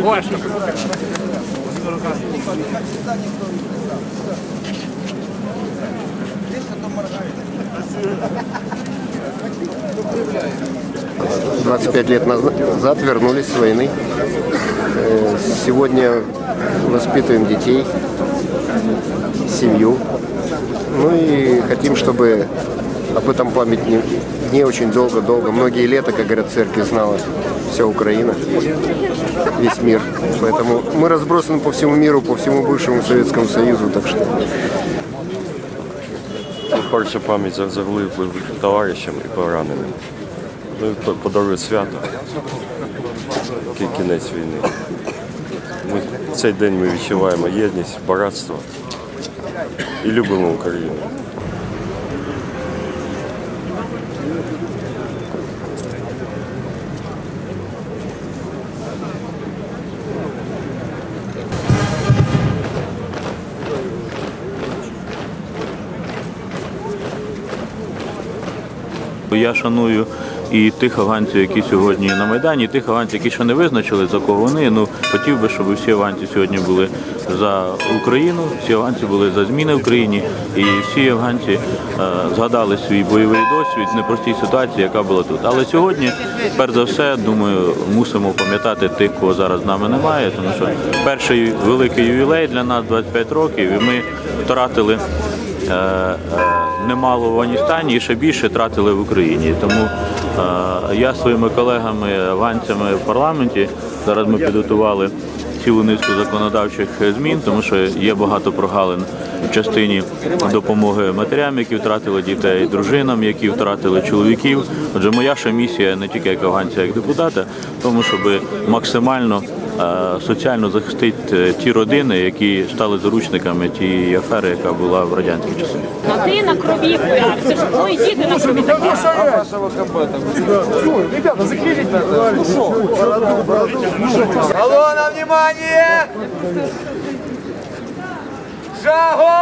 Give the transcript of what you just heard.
Важно. Двадцать пять лет назад вернулись с войны. Э, сегодня воспитываем детей, семью. Ну и хотим, чтобы об этом память не, не очень долго-долго, многие лета, как говорят, церкви знала вся Украина, весь мир. Поэтому мы разбросаны по всему миру, по всему бывшему Советскому Союзу, так что Перша пам'ять за загиблим товаришам і пораненим. Ну і по- подарує свято. Кі- Кінець війни. Ми, в цей день ми відчуваємо єдність, братство і любимо Україну. Я шаную і тих афганців, які сьогодні на Майдані, і тих афганців, які ще не визначили, за кого вони. Ну хотів би, щоб всі афганці сьогодні були за Україну, всі афганці були за зміни в країні, і всі афганці е, згадали свій бойовий досвід непростій ситуації, яка була тут. Але сьогодні, перш за все, думаю, мусимо пам'ятати тих, кого зараз з нами немає, тому що перший великий ювілей для нас 25 років, і ми втратили немало в Афганістані і ще більше тратили в Україні. Тому е, я своїми колегами аванцями в парламенті зараз ми підготували цілу низку законодавчих змін, тому що є багато прогалин в частині допомоги матерям, які втратили дітей, дружинам, які втратили чоловіків. Отже, моя ще місія не тільки як афганця, як депутата, тому, щоб максимально е, соціально захистити ті родини, які стали заручниками тієї афери, яка була в радянські часи. А ти на крові. Це ж твої діти на крові такі. на внимание! Шагом! Марш!